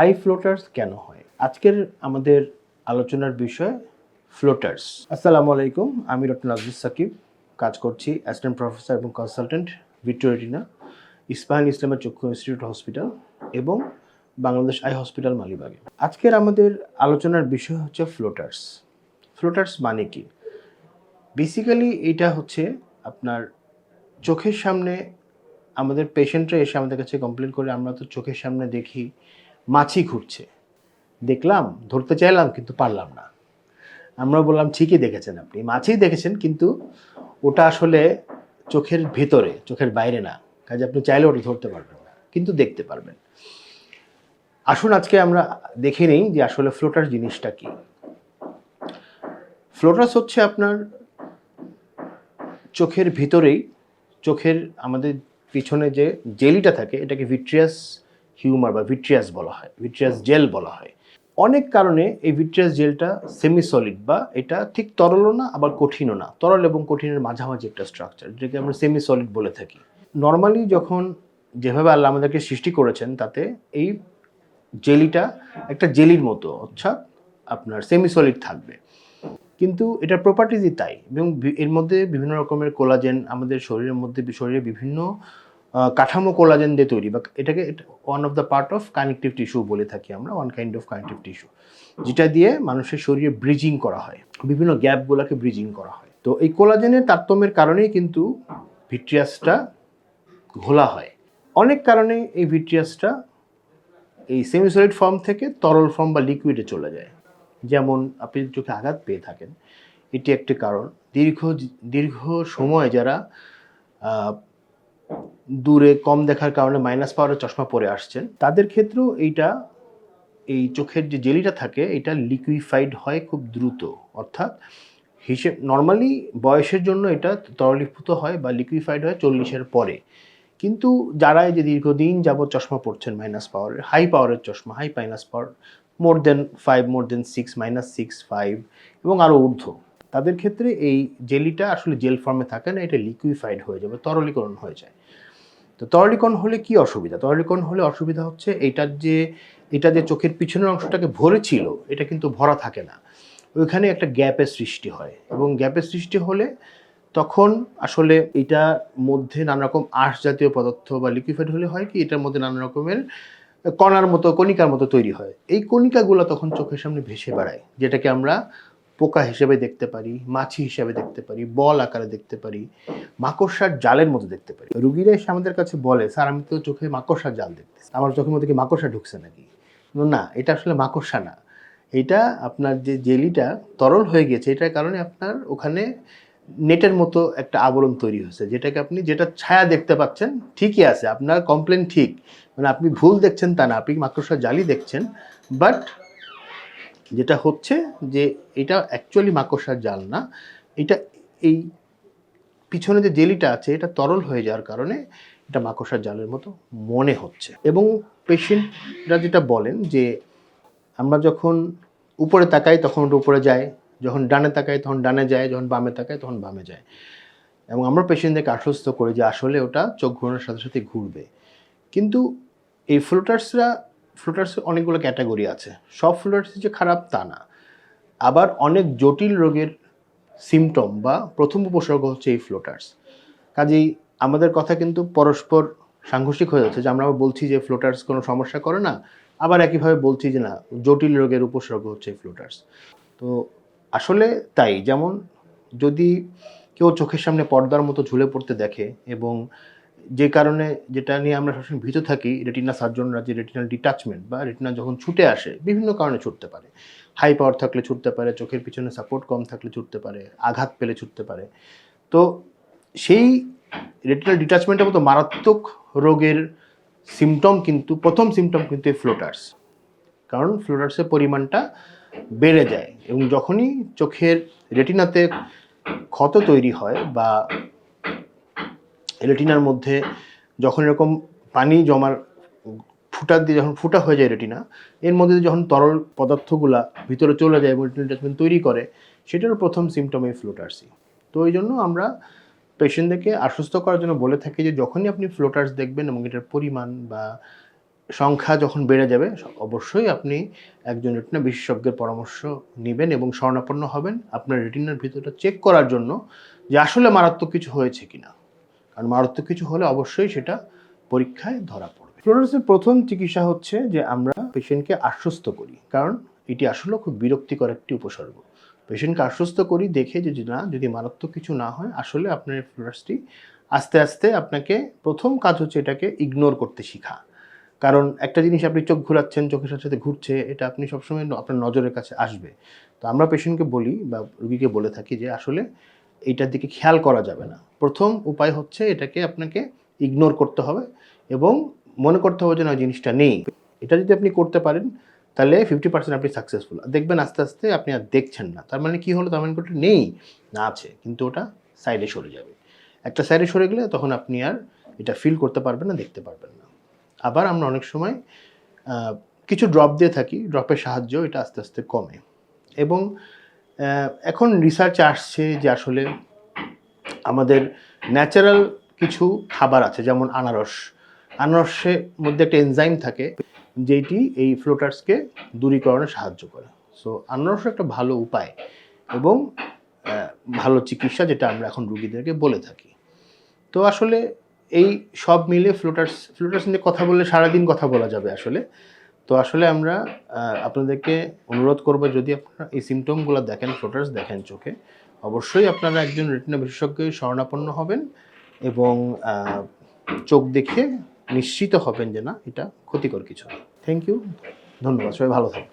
I ফ্লোটার্স কেন হয়? আজকের আমাদের আলোচনার বিষয় ফ্লোটার্স। আসসালামু আলাইকুম, আমি ডক্টর নাজরুল সাকিব। কাজ করছি অ্যাসিস্ট্যান্ট প্রফেসর এবং কনসালটেন্ট ভিক্টোরিটিনা ইস্পাহান ইসলামের চক্ষু ইনস্টিটিউট হসপিটাল এবং বাংলাদেশ আই হসপিটাল মালিবাগে। আজকের আমাদের আলোচনার বিষয় হচ্ছে ফ্লোটার্স। ফ্লোটার্স মানে কি? বেসিক্যালি এটা হচ্ছে আপনার চোখের সামনে আমাদের পেশেন্টরা এসে আমাদের কাছে কমপ্লেন করে, আমরা তো চোখের সামনে দেখি মাছি ঘুরছে। দেখলাম, ধরতে চাইলাম, কিন্তু পারলাম না। আমরা বললাম, ঠিকই দেখেছেন আপনি। মাছিই দেখেছেন, কিন্তু ওটা আসলে চোখের ভেতরে, চোখের বাইরে না। কাজে আপনি চাইলে ওটা ধরতে পারবেন না, কিন্তু দেখতে পারবেন। আসুন, আজকে আমরা দেখে নিই যে আসলে ফ্লোটার জিনিসটা কি। ফ্লোটাস হচ্ছে আপনার চোখের ভিতরেই, চোখের আমাদের পিছনে যে জেলিটা থাকে, এটাকে ভিট্রিয়াস হিউমার বা ভিট্রিয়াস বলা হয় ভিট্রিয়াস জেল বলা হয়। অনেক কারণে এই ভিট্রিয়াস জেলটা সেমি সলিড বা এটা ঠিক তরলও না, আবার কঠিনও না। তরল এবং কঠিনের মাঝামাঝি একটা স্ট্রাকচার যেটাকে আমরা সেমি সলিড বলে থাকি। নর্মালি যখন যেভাবে আল্লাহ আমাদেরকে সৃষ্টি করেছেন, তাতে এই জেলিটা একটা জেলির মতো, অর্থাৎ আপনার সেমি সলিড থাকবে। কিন্তু এটার প্রপার্টিজই তাই, এবং এর মধ্যে বিভিন্ন রকমের কোলাজেন আমাদের শরীরের মধ্যে, শরীরে বিভিন্ন কাঠামো কোলাজেন দিয়ে তৈরি, বা এটাকে one of the part of connective tissue বলে থাকি আমরা one kind of connective tissue যেটা দিয়ে মানুষের শরীরে ব্রিজিং করা হয়, বিভিন্ন গ্যাপগুলোকে ব্রিজিং করা হয়। তো এই কোলাজেনের তারতম্যের কারণেই কিন্তু ভিট্রিয়াসটা ঘোলা হয়। অনেক কারণে এই ভিট্রিয়াসটা এই সেমিসলিড ফর্ম থেকে তরল ফর্ম বা লিকুইডে চলে যায়। যেমন আপনি চোখে আঘাত পেয়ে থাকেন, এটি একটি কারণ। দীর্ঘ দীর্ঘ সময় যারা দূরে কম দেখার কারণে মাইনাস পাওয়ারের চশমা পরে আসছেন। তাদের ক্ষেত্রেও এইটা, এই চোখের যে জেলিটা থাকে, এটা লিকুইফাইড হয় খুব দ্রুত। অর্থাৎ হিসেব নর্মালি বয়সের জন্য এটা তরলীভূত হয় বা লিকুইফাইড হয় চল্লিশের পরে। কিন্তু যারা যে দীর্ঘদিন যাবত চশমা পড়ছেন মাইনাস পাওয়ারের হাই পাওয়ারের চশমা high minus power more than five more than six minus six five এবং আরও ঊর্ধ্ব। তাদের ক্ষেত্রে এই জেলিটা আসলে জেল ফর্মে থাকে না, এটা লিকুইফাইড হয়ে যাবে, তরলীকরণ হয়ে যায়। তো তরলীকরণ হলে কি অসুবিধা? তরলীকরণ হলে অসুবিধা হচ্ছে এটার যে, এটা যে চোখের পিছনের অংশটাকে ভরে ছিল এটা কিন্তু ভরা থাকে না। ওইখানে একটা গ্যাপের সৃষ্টি হয় এবং গ্যাপের সৃষ্টি হলে তখন আসলে এটার মধ্যে নানা রকম আঁশ জাতীয় পদার্থ বা লিকুইফাইড হলে হয় কি, এটার মধ্যে নানা রকমের কণার মতো, কণিকার মতো তৈরি হয়। এই কণিকাগুলো তখন চোখের সামনে ভেসে বেড়ায়, যেটাকে আমরা পোকা হিসেবে দেখতে পারি, মাছি হিসেবে দেখতে পারি, বল আকারে দেখতে পারি, মাকড়সার জালের মতো দেখতে পারি। রুগীরা এসে আমাদের কাছে বলে, স্যার, আমি তো চোখে মাকড়সার জাল দেখতেছি। আমার চোখের মধ্যে কি মাকড়সা ঢুকছে নাকি? না, এটা আসলে মাকড়সা না। এটা আপনার যে জেলিটা তরল হয়ে গেছে এটার কারণে আপনার ওখানে নেটের মতো একটা আবরণ তৈরি হয়েছে, যেটাকে আপনি, যেটা ছায়া দেখতে পাচ্ছেন, ঠিকই আছে, আপনার কমপ্লেন ঠিক। মানে আপনি ভুল দেখছেন তা না, আপনি মাকড়সার জালি দেখছেন বাট যেটা হচ্ছে যে এটা অ্যাকচুয়ালি মাকড়সার জাল না। এটা এই পিছনে যে জেলিটা আছে, এটা তরল হয়ে যাওয়ার কারণে এটা মাকড়সার জালের মতো মনে হচ্ছে। এবং পেশেন্টরা যেটা বলেন যে আমরা যখন উপরে তাকাই তখন ওটা উপরে যায়, যখন ডানে তাকাই তখন ডানে যায়, যখন বামে তাকাই তখন বামে যায়। এবং আমরা পেশেন্টদেরকে আশ্বস্ত করি যে আসলে ওটা চোখ ঘোরানোর সাথে সাথে ঘুরবে। কিন্তু এই ফ্লোটার্সরা ফ্লোটার্স অনেকগুলো ক্যাটাগরি আছে। সব ফ্লোটার্স যে খারাপ, তা না। আবার অনেক জটিল রোগের সিমটম বা প্রথম উপসর্গ হচ্ছে এই ফ্লোটার্স কাজেই আমাদের কথা কিন্তু পরস্পর সাংঘর্ষিক হয়ে যাচ্ছে যে আমরা বলছি যে ফ্লোটার্স কোনো সমস্যা করে না, আবার একইভাবে বলছি যে না, জটিল রোগের উপসর্গ হচ্ছে এই ফ্লোটার্স তো আসলে তাই, যেমন যদি কেউ চোখের সামনে পর্দার মতো ঝুলে পড়তে দেখে এবং যে কারণে যেটা নিয়ে আমরা সবসময় ভীত থাকি রেটিনা সার্জনরা যে রেটিনাল ডিটাচমেন্ট বা রেটিনা যখন ছুটে আসে, বিভিন্ন কারণে ছুটতে পারে। হাই পাওয়ার থাকলে ছুটতে পারে, চোখের পিছনে সাপোর্ট কম থাকলে ছুটতে পারে, আঘাত পেলে ছুটতে পারে। তো সেই রেটিনাল ডিটাচমেন্টের মতো মারাত্মক রোগের সিমটম কিন্তু, প্রথম সিমটম কিন্তু এই ফ্লোটার্স কারণ ফ্লোটার্সের পরিমাণটা বেড়ে যায় এবং যখনই চোখের রেটিনাতে ক্ষত তৈরি হয় বা রেটিনার মধ্যে যখন এরকম পানি জমার ফুটা দিয়ে যখন ফুটা হয়ে যায় রেটিনা, এর মধ্যে যখন তরল পদার্থগুলা ভিতরে চলে যায় এবং রেটিনা attachment তৈরি করে সেটার প্রথম সিমটম এই ফ্লোটার্সই তো ওই জন্য আমরা পেশেন্টদেরকে আশ্বস্ত করার জন্য বলে থাকি যে যখনই আপনি ফ্লোটার্স দেখবেন এবং এটার পরিমাণ বা সংখ্যা যখন বেড়ে যাবে, অবশ্যই আপনি একজন রেটিনা বিশেষজ্ঞের পরামর্শ নেবেন এবং শরণাপন্ন হবেন। আপনার রেটিনার ভিতরটা চেক করার জন্য যে আসলে মারাত্মক কিছু হয়েছে কিনা। কারণ মারাত্মক কিছু হলে অবশ্যই সেটা পরীক্ষায় ধরা পড়বে। ফ্লোরেন্সের প্রথম চিকিৎসা হচ্ছে যে আমরা পেশেন্টকে আশ্বস্ত করি, কারণ এটি আসলে খুব বিরক্তিকর একটি উপসর্গ। পেশেন্টকে আশ্বস্ত করি দেখে যে না, যদি মারাত্মক কিছু না হয়, আসলে আপনার ফ্লোরাসটি আস্তে আস্তে আপনাকে প্রথম কাজ হচ্ছে এটাকে ইগনোর করতে শেখা। কারণ একটা জিনিস আপনি চোখ ঘুরাচ্ছেন, চোখের সাথে সাথে ঘুরছে, এটা আপনি সবসময় আপনার নজরের কাছে আসবে। তো আমরা পেশেন্টকে বলি বা রুগীকে বলে থাকি যে আসলে এইটার দিকে খেয়াল করা যাবে না। প্রথম উপায় হচ্ছে এটাকে আপনাকে ইগনোর করতে হবে এবং মনে করতে হবে যে না ওই জিনিসটা নেই। এটা যদি আপনি করতে পারেন, তাহলে ফিফটি পার্সেন্ট আপনি সাকসেসফুল দেখবেন আস্তে আস্তে আপনি আর দেখছেন না। তার মানে কি হলো? তার মানে ওটা নেই। না আছে, কিন্তু ওটা সাইডে সরে যাবে। একটা সাইডে সরে গেলে তখন আপনি আর এটা ফিল করতে পারবেন না, দেখতে পারবেন না। আবার আমরা অনেক সময় কিছু ড্রপ দিয়ে থাকি। ড্রপের সাহায্য এটা আস্তে আস্তে কমে। এবং এখন রিসার্চ আসছে যে আসলে আমাদের ন্যাচারাল কিছু খাবার আছে, যেমন আনারস। আনারসের মধ্যে একটা এনজাইম থাকে, যেটি এই ফ্লোটার্সকে দূরীকরণে সাহায্য করে। সো আনারস একটা ভালো উপায় এবং ভালো চিকিৎসা যেটা আমরা এখন রুগীদেরকে বলে থাকি। তো আসলে এই সব মিলে ফ্লোটার্স ফ্লোটার্স নিয়ে কথা বললে সারাদিন কথা বলা যাবে আসলে। তো আসলে আমরা আপনাদেরকে অনুরোধ করব, যদি আপনারা এই সিমটমগুলো দেখেন ফ্লোটার্স দেখেন চোখে, অবশ্যই আপনারা একজন রেটিনা বিশেষজ্ঞই শরণাপন্ন হবেন এবং চোখ দেখে নিশ্চিত হবেন যে না, এটা ক্ষতিকর কিছু থ্যাংক ইউ ধন্যবাদ। সবাই ভালো থাকবেন।